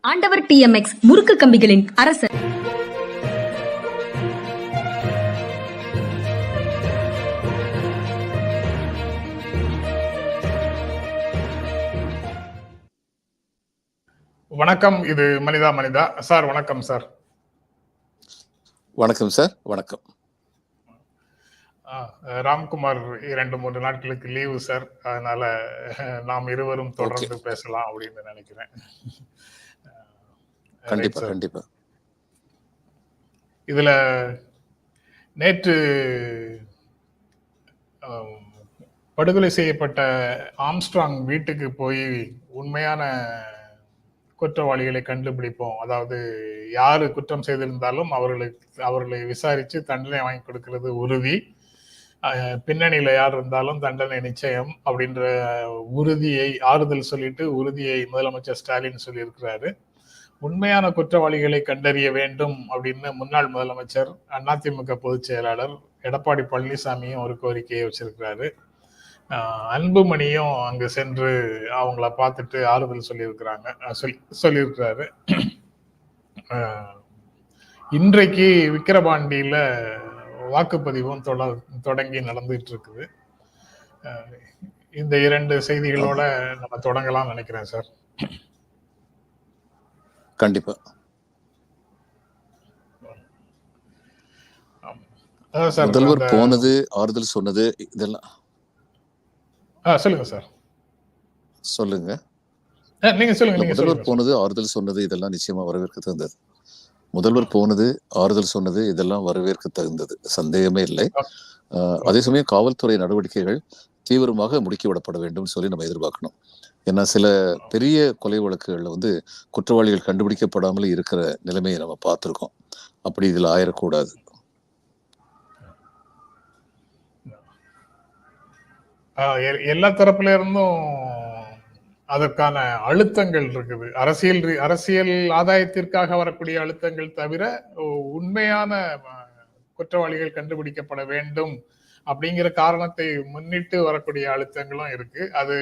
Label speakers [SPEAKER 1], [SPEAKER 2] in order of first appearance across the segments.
[SPEAKER 1] ஆண்டவர் டிஎம்எக்ஸ் முறுக்கு கம்பிகளின் அரசர்
[SPEAKER 2] வணக்கம் இது மனிதா மனிதா. சார் வணக்கம் சார்.
[SPEAKER 3] வணக்கம் சார். வணக்கம்.
[SPEAKER 2] ஆ, ராம்குமார் இரண்டு மூன்று நாட்களுக்கு லீவு சார். அதனால நாம் இருவரும் தொடர்ந்து பேசலாம் அப்படின்னு நினைக்கிறேன்.
[SPEAKER 3] கண்டிப்பா. கண்டிப்பா.
[SPEAKER 2] இதுல நேற்று படுகொலை செய்யப்பட்ட ஆம்ஸ்ட்ராங் வீட்டுக்கு போய் உண்மையான குற்றவாளிகளை கண்டுபிடிப்போம். அதாவது யாரு குற்றம் செய்திருந்தாலும் அவர்களுக்கு அவர்களை விசாரித்து தண்டனை வாங்கி கொடுக்கிறது உறுதி. பின்னணியில யார் இருந்தாலும் தண்டனை நிச்சயம் அப்படின்ற உறுதியை ஆறுதல் சொல்லிட்டு உறுதியை முதலமைச்சர் ஸ்டாலின் சொல்லியிருக்கிறாரு. உண்மையான குற்றவாளிகளை கண்டறிய வேண்டும் அப்படின்னு முன்னாள் முதலமைச்சர் அதிமுக பொதுச் செயலாளர் எடப்பாடி பழனிசாமியும் ஒரு கோரிக்கையை வச்சிருக்கிறாரு. அன்புமணியும் அங்கு சென்று அவங்கள பார்த்துட்டு ஆறுதல் சொல்லியிருக்கிறாங்க. சொல் சொல்லி சொல்லியிருக்கிறாரு இன்றைக்கு விக்கிரபாண்டியில் வாக்குப்பதிவும் தொட தொடங்கி நடந்துட்டு இருக்குது இந்த இரண்டு செய்திகளோட நம்ம தொடங்கலாம்னு நினைக்கிறேன் சார்.
[SPEAKER 3] கண்டிப்பா. முதல்வர் போனது ஆறுதல் சொன்னது இதெல்லாம்.
[SPEAKER 2] சொல்லுங்க சார்.
[SPEAKER 3] சொல்லுங்க.
[SPEAKER 2] நீங்க சொல்லுங்க
[SPEAKER 3] முதல்வர் போனது ஆறுதல் சொன்னது இதெல்லாம் நிச்சயமா வரவேற்க தகுந்தது. முதல்வர் போனது ஆறுதல் சொன்னது இதெல்லாம் வரவேற்க தகுந்தது. சந்தேகமே இல்லை. அதே சமயம் காவல்துறை நடவடிக்கைகள் தீவிரமாக முடுக்கிவிடப்பட வேண்டும் சொல்லி நம்ம எதிர்பார்க்கணும். ஏன்னா சில பெரிய கொலை வழக்குகளில் வந்து குற்றவாளிகள் கண்டுபிடிக்கப்படாமல் இருக்கிற நிலைமையை நம்ம பார்த்துருக்கோம். அப்படி இதில் ஆயிடக்கூடாது
[SPEAKER 2] எல்லா தரப்புல இருந்தும் அதற்கான அழுத்தங்கள் இருக்குது. அரசியல் அரசியல் ஆதாயத்திற்காக வரக்கூடிய அழுத்தங்கள் தவிர உண்மையான குற்றவாளிகள் கண்டுபிடிக்கப்பட வேண்டும் அப்படிங்கிற காரணத்தை முன்னிட்டு வரக்கூடிய அழுத்தங்களும் இருக்கு. அது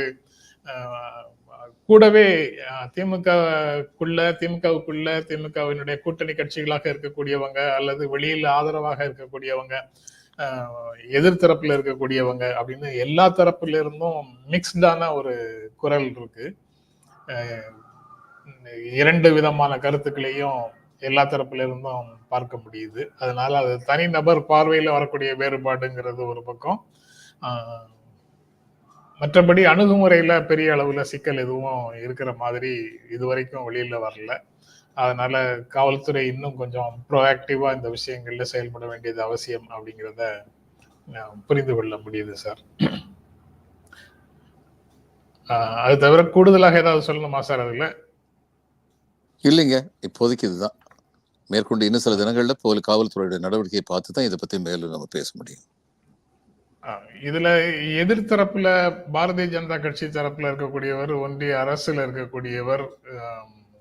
[SPEAKER 2] கூடவே திமுகக்குள்ள திமுகவுக்குள்ள திமுகவினுடைய கூட்டணி கட்சிகளாக இருக்கக்கூடியவங்க அல்லது வெளியில் ஆதரவாக இருக்கக்கூடியவங்க எதிர்த்தரப்புல இருக்கக்கூடியவங்க அப்படின்னு எல்லா தரப்புல இருந்தும் மிக்ஸ்டான ஒரு குரல் இருக்கு. இரண்டு விதமான கருத்துக்களையும் எல்லா தரப்புல இருந்தும் பார்க்க முடியுது. அதனால அது தனிநபர் பார்வையில வரக்கூடிய வேறுபாடுங்கிறது ஒரு பக்கம். ஆஹ் மற்றபடி அணுகுமுறையில பெரிய அளவுல சிக்கல் எதுவும் இருக்கிற மாதிரி இதுவரைக்கும் வெளியில வரல. அதனால காவல்துறை இன்னும் கொஞ்சம் ப்ரோஆக்டிவா இந்த விஷயங்கள்ல செயல்பட வேண்டியது அவசியம் அப்படிங்கிறத புரிந்து கொள்ள முடியுது சார். அது தவிர கூடுதலாக ஏதாவது சொல்லணுமா சார் அதுல?
[SPEAKER 3] இல்லைங்க. இப்போதைக்கு இதுதான். மேற்கொண்டு இன்னும் சில தினங்களில் போல காவல்துறையுடைய நடவடிக்கையை பார்த்து தான் இதை பற்றி மேலும் நம்ம பேச முடியும்.
[SPEAKER 2] இதுல எதிர்த்தரப்புல பாரதிய ஜனதா கட்சி தரப்புல இருக்கக்கூடியவர் ஒன்றிய அரசுல இருக்கக்கூடியவர்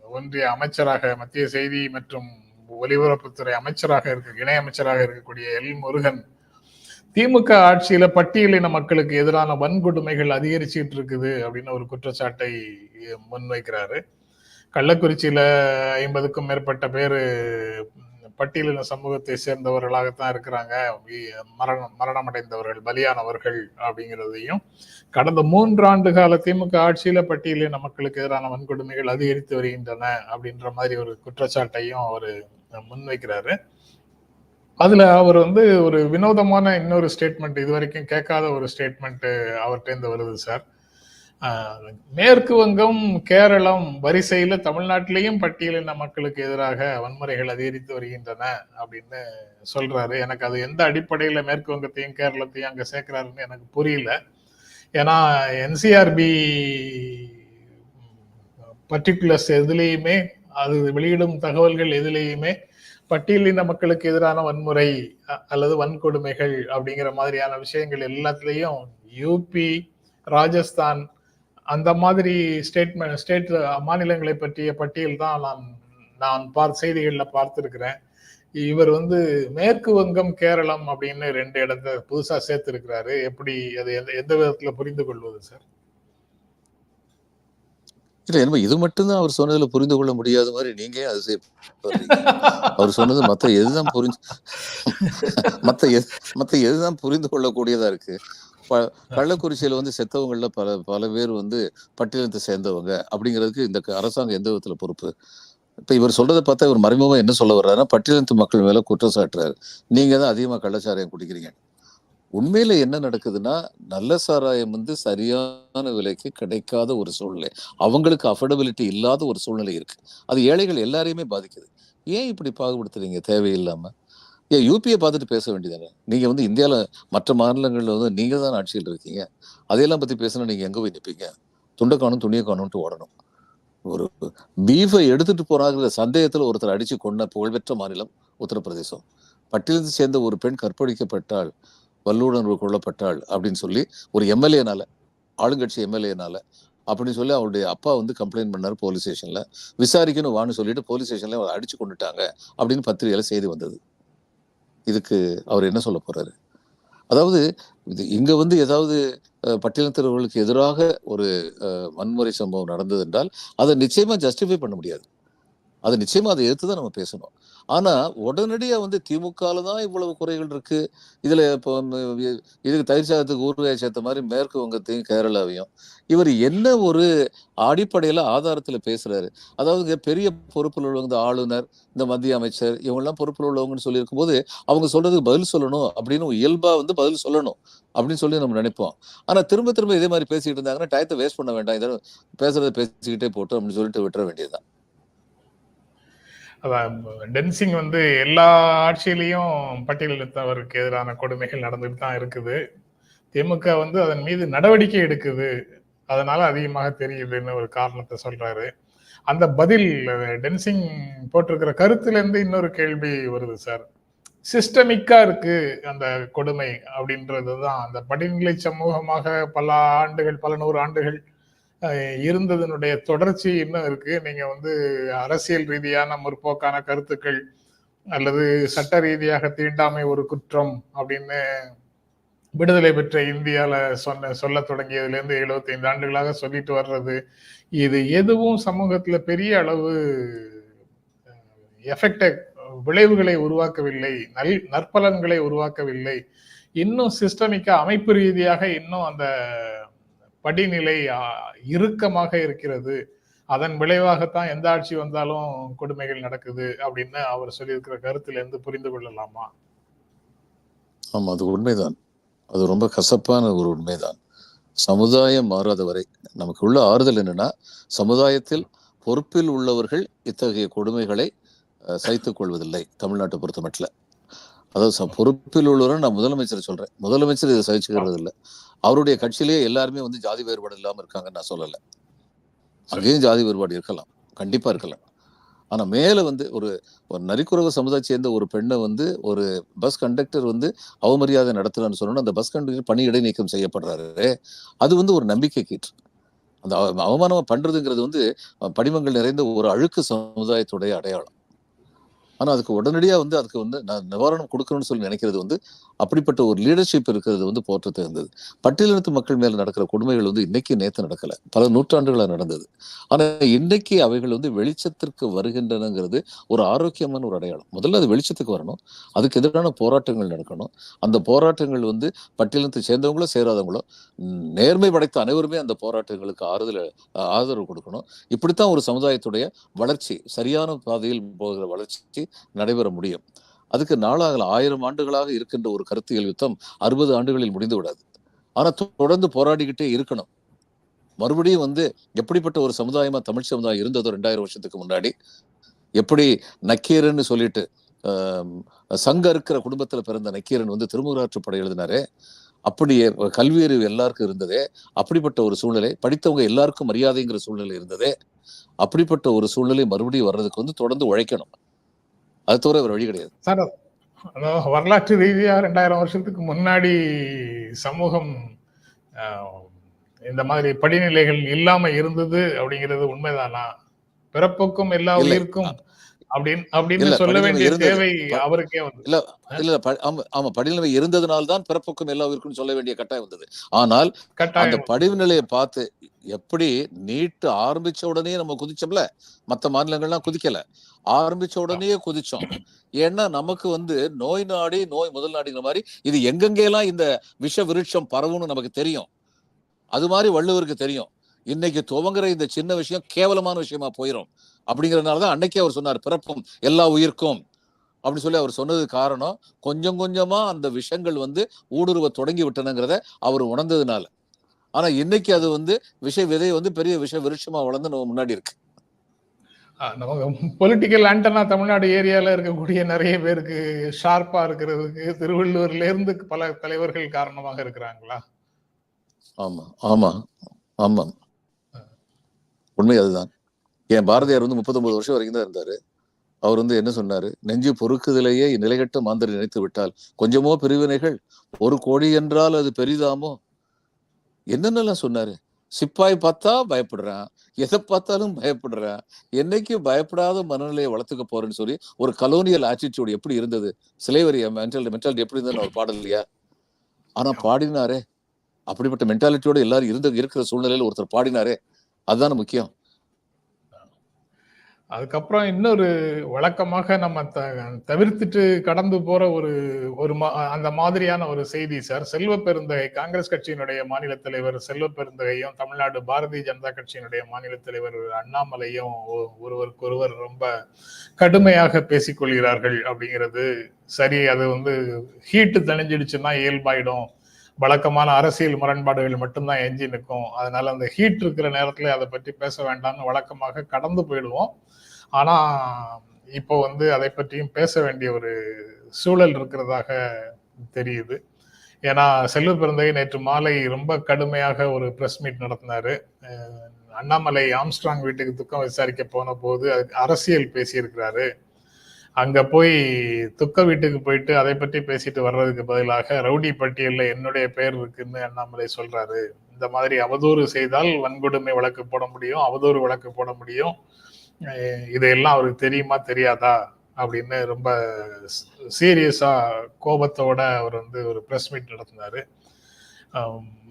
[SPEAKER 2] ஒன்றிய அமைச்சராக மத்திய செய்தி மற்றும் ஒலிபரப்புத்துறை அமைச்சராக இருக்க இணை அமைச்சராக இருக்கக்கூடிய எல் முருகன் திமுக ஆட்சியில பட்டியலின மக்களுக்கு எதிரான வன்கொடுமைகள் அதிகரிச்சுட்டு இருக்குது அப்படின்னு ஒரு குற்றச்சாட்டை முன்வைக்கிறாரு. கள்ளக்குறிச்சியில ஐம்பதுக்கும் மேற்பட்ட பேரு பட்டியலின சமூகத்தை சேர்ந்தவர்களாகத்தான் இருக்கிறாங்க. மரணம் மரணமடைந்தவர்கள் பலியானவர்கள் அப்படிங்கிறதையும் கடந்த மூன்றாண்டு கால திமுக ஆட்சியில பட்டியலின மக்களுக்கு எதிரான வன்கொடுமைகள் அதிகரித்து வருகின்றன அப்படின்ற மாதிரி ஒரு குற்றச்சாட்டையும் அவர் முன்வைக்கிறாரு. அதுல அவர் வந்து ஒரு வினோதமான இன்னொரு ஸ்டேட்மெண்ட் இது வரைக்கும் கேட்காத ஒரு ஸ்டேட்மெண்ட் அவர்கிட்ட வருது சார் மேற்கு வங்கம் கேரளம் வரிசையில தமிழ்நாட்டிலையும் பட்டியலின மக்களுக்கு எதிராக வன்முறைகள் அதிகரித்து வருகின்றன அப்படின்னு சொல்றாரு. எனக்கு அது எந்த அடிப்படையில மேற்கு வங்கத்தையும் கேரளத்தையும் அங்க சேர்க்கிறாருன்னு எனக்கு புரியல. ஏன்னா என்சிஆர்பி பர்டிகுலர்ஸ் எதுலேயுமே அது வெளியிடும் தகவல்கள் எதுலேயுமே பட்டியலின மக்களுக்கு எதிரான வன்முறை அல்லது வன்கொடுமைகள் அப்படிங்கிற மாதிரியான விஷயங்கள் எல்லாத்துலேயும் யூபி ராஜஸ்தான் அந்த மாதிரி ஸ்டேட்மெண்ட் ஸ்டேட் மாநிலங்களை பற்றிய பட்டியல் தான் நான் நான் பார் செய்திகளில் பார்த்துருக்கிறேன். இவர் வந்து மேற்கு வங்கம் கேரளம் அப்படின்னு ரெண்டு இடத்த புதுசா சேர்த்துருக்கிறாரு. எப்படி அது எந்த எந்த விதத்துல புரிந்து கொள்வது சார்?
[SPEAKER 3] இல்லை என்னமோ இது மட்டும்தான் அவர் சொன்னதுல புரிந்து கொள்ள முடியாத மாதிரி நீங்க அது அதிசயப்படுறீங்க அவர் சொன்னது மத்த எதுதான் புரிஞ்சு மத்த எது மத்த எதுதான் புரிந்து கொள்ளக்கூடியதா இருக்கு? ப- கள்ளக்குறிச்சியில வந்து செத்தவங்கள்ல பல பல பேர் வந்து பட்டியலத்தை சேர்ந்தவங்க அப்படிங்கிறதுக்கு இந்த அரசாங்கம் எந்த விதத்துல பொறுப்பு? இப்ப இவர் சொல்றதை பார்த்தா இவர் மறைமுகமா என்ன சொல்ல வர்றாருன்னா பட்டியலத்து மக்கள் மேல குற்றம் சாட்டுறாரு. நீங்க தான் அதிகமா கள்ளச்சாராயம் குடிக்கிறீங்க. உண்மையில என்ன நடக்குதுன்னா நல்ல சாராயம் வந்து சரியான விலைக்கு கிடைக்காத ஒரு சூழ்நிலை. அவங்களுக்கு அஃபோர்டபிலிட்டி இல்லாத ஒரு சூழ்நிலை இருக்கு. அது ஏழைகள் எல்லாரையுமே பாதிக்குது. ஏன் இப்படி பாகுபடுத்துறீங்க தேவையில்லாம? ஏன் யூபியை பார்த்துட்டு பேச வேண்டியதானே நீங்க வந்து இந்தியாவில் மற்ற மாநிலங்களில் வந்து நீங்க தான் ஆட்சியில் இருக்கீங்க. அதையெல்லாம் பத்தி பேசினா நீங்க எங்க போய் நிற்பீங்க துண்டை காணும் துணியை காணும்ட்டு ஓடணும். ஒரு பீஃபை எடுத்துட்டு போறாங்கிற சந்தேகத்துல ஒருத்தர் அடிச்சு கொண்ட புகழ்பெற்ற மாநிலம் உத்தரப்பிரதேசம். பட்டியலத்தை சேர்ந்த ஒரு பெண் கற்பழிக்கப்பட்டாள் வல்லுணர்வு கொள்ளப்பட்டாள் அப்படின்னு சொல்லி ஒரு எம்எல்ஏனால ஆளுங்கட்சி எம்எல்ஏனால அப்படின்னு சொல்லி அவருடைய அப்பா வந்து கம்ப்ளைண்ட் பண்ணாரு போலீஸ் ஸ்டேஷன்ல விசாரிக்கணும் வான்னு சொல்லிட்டு போலீஸ் ஸ்டேஷன்ல அவரை அடிச்சு கொண்டுட்டாங்க அப்படின்னு பத்திரிகையில் செய்தி வந்தது. இதுக்கு அவர் என்ன சொல்ல போறாரு? அதாவது இது இங்க வந்து ஏதாவது அஹ், எதிராக ஒரு வன்முறை சம்பவம் நடந்தது என்றால் அதை நிச்சயமா ஜஸ்டிஃபை பண்ண முடியாது. அதை நிச்சயமா அதை எடுத்து தான் நம்ம பேசணும். ஆனா உடனடியா வந்து திமுகவில் தான் இவ்வளவு குறைகள் இருக்கு. இதுல இப்போ இதுக்கு தயிர் சாதத்துக்கு ஊறுகாய் சேர்த்த மாதிரி மேற்கு வங்கத்தையும் கேரளாவையும். இவர் என்ன ஒரு அடிப்படையில ஆதாரத்துல பேசுறாரு? அதாவது பெரிய பொறுப்பில் உள்ளவங்க இந்த ஆளுநர் இந்த மத்திய அமைச்சர் இவங்கெல்லாம் பொறுப்பில் உள்ளவங்கன்னு சொல்லியிருக்கும் போது அவங்க சொல்றதுக்கு பதில் சொல்லணும் அப்படின்னு இயல்பா வந்து பதில் சொல்லணும் அப்படின்னு சொல்லி நம்ம நினைப்போம். ஆனா திரும்ப திரும்ப இதே மாதிரி பேசிக்கிட்டு இருந்தாங்கன்னா டயத்தை வேஸ்ட் பண்ண வேண்டாம். இதை பேசுறதை பேசிக்கிட்டே போட்டோம் அப்படின்னு சொல்லிட்டு விட்டுற வேண்டியதுதான்.
[SPEAKER 2] அதான் டென்சிங் வந்து எல்லா ஆட்சியிலையும் பட்டியலினத்தவருக்கு எதிரான கொடுமைகள் நடந்துட்டு தான் இருக்குது. திமுக வந்து அதன் மீது நடவடிக்கை எடுக்குது. அதனால அதிகமாக தெரியுதுன்னு ஒரு காரணத்தை சொல்றாரு. அந்த பதில் டென்சிங் போட்டிருக்கிற கருத்துல இருந்து இன்னொரு கேள்வி வருது சார். சிஸ்டமிக்கா இருக்கு அந்த கொடுமை அப்படின்றது தான். அந்த படிநிலை சமூகமாக பல ஆண்டுகள் பல நூறு ஆண்டுகள் இருந்ததனுடைய தொடர்ச்சி இன்னும் இருக்கு. நீங்க வந்து அரசியல் ரீதியான முற்போக்கான கருத்துக்கள் அல்லது சட்ட ரீதியாக தீண்டாமை ஒரு குற்றம் அப்படின்னு விடுதலை பெற்ற இந்தியால சொன்ன சொல்ல தொடங்கியதுல இருந்து 75 ஆண்டுகளாக சொல்லிட்டு வர்றது இது எதுவும் சமூகத்துல பெரிய அளவு எஃபெக்டை விளைவுகளை உருவாக்கவில்லை நல் நற்பலன்களை உருவாக்கவில்லை. இன்னும் சிஸ்டமிக்க அமைப்பு ரீதியாக இன்னும் அந்த படிநிலை இறுக்கமாக இருக்கிறது. அதன் விளைவாகத்தான் எந்த ஆட்சி வந்தாலும் கொடுமைகள் நடக்குது அப்படின்னு அவர் சொல்லியிருக்கிற கருத்துல இருந்து புரிந்து கொள்ளலாமா?
[SPEAKER 3] ஆமா அது உண்மைதான். அது ரொம்ப கசப்பான ஒரு உண்மைதான். சமுதாயம் மாறாத வரை நமக்கு உள்ள ஆறுதல் என்னன்னா சமுதாயத்தில் பொறுப்பில் உள்ளவர்கள் இத்தகைய கொடுமைகளை சைத்துக் கொள்வதில்லை தமிழ்நாட்டை பொறுத்த மட்டும் அதாவது ச- பொறுப்பில் உள்ளவரை நான் முதலமைச்சரை சொல்றேன். முதலமைச்சர் இதை சகிச்சுக்கிறது இல்லை அவருடைய கட்சியிலேயே எல்லாருமே வந்து ஜாதி வேறுபாடு இல்லாம இருக்காங்கன்னு நான் சொல்லலை. அங்கேயும் ஜாதி வேறுபாடு இருக்கலாம். கண்டிப்பா இருக்கலாம். ஆனா மேல வந்து ஒரு ஒரு நரிக்குறவு சமுதாயம் சேர்ந்த ஒரு பெண்ணை வந்து ஒரு பஸ் கண்டக்டர் வந்து அவமரியாதை நடத்துறான்னு சொன்னோன்னா அந்த பஸ் கண்டக்டர் பணி இடைநீக்கம் செய்யப்படுறாரு. அது வந்து ஒரு நம்பிக்கை கீற்று. அந்த அவ- அவமானம் பண்றதுங்கிறது வந்து படிமங்கள் நிறைந்த ஒரு அழுக்கு சமுதாயத்துடைய அடையாளம். ஆனா அதுக்கு உடனடியா வந்து அதுக்கு வந்து நான் நிவாரணம் கொடுக்கணும்னு சொல்லி நினைக்கிறது வந்து அப்படிப்பட்ட ஒரு லீடர்ஷிப் இருக்கிறது வந்து போற்ற தகுந்தது பட்டியலினத்து மக்கள் மேல நடக்கிற கொடுமைகள் வந்து இன்னைக்கு நேத்து நடக்கல. பல நூற்றாண்டுகளாக நடந்தது. ஆனா இன்னைக்கு அவைகள் வந்து வெளிச்சத்திற்கு வருகின்றனங்கிறது ஒரு ஆரோக்கியமான ஒரு அடையாளம். முதல்ல அது வெளிச்சத்துக்கு வரணும். அதுக்கு எதிரான போராட்டங்கள் நடக்கணும். அந்த போராட்டங்கள் வந்து பட்டியலினத்தை சேர்ந்தவங்களோ சேராதவங்களோ நேர்மை படைத்த அனைவருமே அந்த போராட்டங்களுக்கு ஆறுதல் ஆதரவு கொடுக்கணும். இப்படித்தான் ஒரு சமுதாயத்துடைய வளர்ச்சி சரியான பாதையில் போகிற வளர்ச்சி நடைபெற முடியும். அதுக்கு நாளாக ஆயிரம் ஆண்டுகளாக இருக்கின்ற ஒரு கருத்தியல் யுத்தம் அறுபது ஆண்டுகளில் முடிந்து விடாது ஆனால் தொடர்ந்து போராடிக்கிட்டே இருக்கணும். மறுபடியும் வந்து எப்படிப்பட்ட ஒரு சமுதாயமா தமிழ் சமுதாயம் இருந்ததோ ரெண்டாயிரம் வருஷத்துக்கு முன்னாடி எப்படி நக்கீரன்னு சொல்லிட்டு சங்க இருக்கிற குடும்பத்துல பிறந்த நக்கீரன் வந்து திருமுகராற்று படை எழுதினாரே அப்படியே கல்வி அறிவு எல்லாருக்கும் இருந்ததே அப்படிப்பட்ட ஒரு சூழ்நிலை படித்தவங்க எல்லாருக்கும் மரியாதைங்கிற சூழ்நிலை இருந்ததே அப்படிப்பட்ட ஒரு சூழ்நிலை மறுபடியும் வர்றதுக்கு வந்து தொடர்ந்து உழைக்கணும். அது தவிர வேற வழி கிடையாது.
[SPEAKER 2] சார் வரலாற்று ரீதியா ரெண்டாயிரம் வருஷத்துக்கு முன்னாடி சமூகம் இந்த மாதிரி படிநிலைகள் இல்லாம இருந்தது அப்படிங்கிறது உண்மைதானா? பிறப்புக்கும் எல்லா. உயிருக்கும் அப்படின்னு சொல்ல வேண்டிய. தேவை அவருக்கே
[SPEAKER 3] இல்ல இல்ல ஆமா படிநிலை இருந்ததுனால்தான் பிறப்புக்கும் எல்லா உயிருக்கும் சொல்ல வேண்டிய கட்டாயம் வந்தது. ஆனால் அந்த
[SPEAKER 2] கட்டாயம்
[SPEAKER 3] படிவு நிலையை பார்த்து எப்படி நீட்டு ஆரம்பிச்ச உடனே நம்ம குதிச்சோம்ல? மத்த மாநிலங்கள்லாம் குதிக்கல. ஆரம்பிச்ச உடனே குதிச்சோம். ஏன்னா நமக்கு வந்து நோய் நாடி நோய் முதல் நாடிங்கிற மாதிரி இது எங்கெங்கெல்லாம் இந்த விஷ விருட்சம் பரவும்னு நமக்கு தெரியும். அது மாதிரி வள்ளுவருக்கு தெரியும். இன்னைக்கு துவங்குற இந்த சின்ன விஷயம் கேவலமான விஷயமா போயிடும் அப்படிங்கறதுனாலதான் அன்னைக்கே அவர் சொன்னார் பிறப்பும் எல்லா உயிர்க்கும். அப்படின்னு சொல்லி அவர் சொன்னது காரணம் கொஞ்சம் கொஞ்சமா அந்த விஷங்கள் வந்து ஊடுருவ தொடங்கி விட்டனுங்கிறத அவர் உணர்ந்ததுனால. ஆனா இன்னைக்கு அது வந்து விஷ விதை வந்து பெரிய விஷ விருட்சமா வளர்ந்து நம்ம முன்னாடி இருக்கு.
[SPEAKER 2] நமக்கு பொலிட்டிக்கல் ஆண்டனா தமிழ்நாடு ஏரியால இருக்கக்கூடிய நிறைய பேருக்கு ஷார்ப்பா இருக்கிறதுக்கு திருவள்ளூர்ல இருந்து பல தலைவர்கள் காரணமாக இருக்கிறாங்களா?
[SPEAKER 3] ஆமா ஆமா ஆமா. உண்மை அதுதான். என் பாரதியார் வந்து முப்பத்தொன்பது வருஷம் வரைக்கும் தான் இருந்தாரு. அவர் வந்து என்ன சொன்னாரு? நெஞ்சு பொறுக்குதலையே நிலைகட்ட மாந்தர் நினைத்து விட்டால் கொஞ்சமோ பிரிவினைகள் ஒரு கோடி என்றால் அது பெரிதாமோ? என்னென்னலாம் சொன்னாரு? சிப்பாய் பார்த்தா பயப்படுறான். எதை பார்த்தாலும் பயப்படுறான். என்னைக்கு பயப்படாத மனநிலையை வளர்த்துக்க போறேன்னு சொல்லி ஒரு கலோனியல் ஆட்டிடியூட் எப்படி இருந்தது? சிலைவரி மென்டல் மென்டாலிட்டி எப்படி இருந்ததுன்னு அவர் பாடல் இல்லையா ஆனா பாடினாரே. அப்படிப்பட்ட மென்டாலிட்டியோட எல்லாரும் இருந்த இருக்கிற சூழ்நிலையில ஒருத்தர் பாடினாரே. அதுதானே முக்கியம்.
[SPEAKER 2] அதுக்கப்புறம் இன்னொரு வழக்கமாக நம்ம த- தவிர்த்துட்டு கடந்து போற ஒரு ஒரு மா- அந்த மாதிரியான ஒரு செய்தி சார். செல்வ பெருந்தகை காங்கிரஸ் கட்சியினுடைய மாநில தலைவர் செல்வ பெருந்தகையும் தமிழ்நாடு பாரதிய ஜனதா கட்சியினுடைய மாநில தலைவர் அண்ணாமலையும் ஒ- ஒருவருக்கொருவர் ரொம்ப கடுமையாக பேசிக்கொள்கிறார்கள் அப்படிங்கிறது சரி. அது வந்து ஹீட்டு தணிஞ்சிடுச்சுன்னா இயல்பாயிடும். வழக்கமான அரசியல் முரண்பாடுகள் மட்டும்தான் எஞ்சி நிற்கும். அதனால அந்த ஹீட் இருக்கிற நேரத்துல அதை பற்றி பேச வேண்டாம்னு வழக்கமாக கடந்து போயிடுவோம். ஆனா இப்போ வந்து அதை பற்றியும் பேச வேண்டிய ஒரு சூழல் இருக்கிறதாக தெரியுது. ஏன்னா செல்வ பிறந்தகை நேற்று மாலை ரொம்ப கடுமையாக ஒரு பிரஸ் மீட் நடத்தினாரு. அண்ணாமலை ஆம்ஸ்ட்ராங் வீட்டுக்கு துக்கம் விசாரிக்க போன போது அரசியல் பேசியிருக்கிறாரு. அங்க போய் துக்க வீட்டுக்கு போயிட்டு அதை பற்றி பேசிட்டு வர்றதுக்கு பதிலாக ரவுடி பட்டியலில் என்னுடைய பெயர் இருக்குன்னு அண்ணாமலை சொல்றாரு. இந்த மாதிரி அவதூறு செய்தால் வன்கொடுமை வழக்கு போட முடியும் அவதூறு வழக்கு போட முடியும். இதையெல்லாம் அவருக்கு தெரியுமா தெரியாதா? அப்படின்னு ரொம்ப சீரியஸா கோபத்தோட அவர் வந்து ஒரு பிரஸ் மீட் நடத்தினாரு.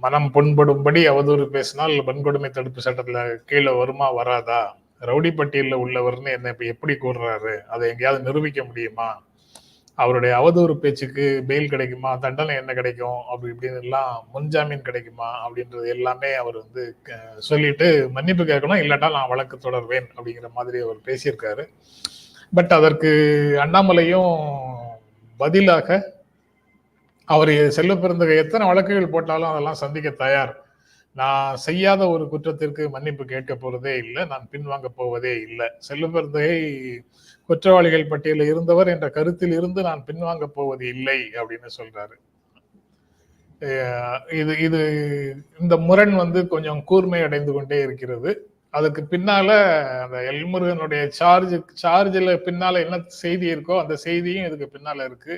[SPEAKER 2] மனம் புண்படும்படி அவதூறு பேசினால் வன்கொடுமை தடுப்பு சட்டத்துல கீழே வருமா வராதா? ரவுடி பட்டியலில் உள்ளவர்னு என்ன இப்போ எப்படி கூறுறாரு? அதை எங்கேயாவது நிரூபிக்க முடியுமா? அவருடைய அவதூறு பேச்சுக்கு பெயில் கிடைக்குமா? தண்டனை என்ன கிடைக்கும்? அப்படி இப்படின்னு எல்லாம் முன்ஜாமீன் கிடைக்குமா? அப்படின்றது எல்லாமே அவர் வந்து சொல்லிட்டு மன்னிப்பு கேட்கணும் இல்லாட்டா நான் வழக்கு தொடர்வேன் அப்படிங்கிற மாதிரி அவர் பேசியிருக்காரு. பட் அதற்கு அண்ணாமலையும் பதிலாக அவர் செல்ல பிறந்த எத்தனை வழக்குகள் போட்டாலும் அதெல்லாம் சந்திக்க தயார். நான் செய்யாத ஒரு குற்றத்திற்கு மன்னிப்பு கேட்க போறதே இல்லை நான் பின்வாங்க போவதே இல்லை. செல்லுபர்தை குற்றவாளிகள் பட்டியலில் இருந்தவர் என்ற கருத்தில் இருந்து நான் பின்வாங்க போவது இல்லை அப்படின்னு சொல்றாரு. இது இது இந்த முரண் வந்து கொஞ்சம் கூர்மை அடைந்து கொண்டே இருக்கிறது. அதுக்கு பின்னால அந்த எல்முருகனுடைய சார்ஜ் சார்ஜில் பின்னால என்ன செய்தி இருக்கோ அந்த செய்தியும் இதுக்கு பின்னால இருக்கு.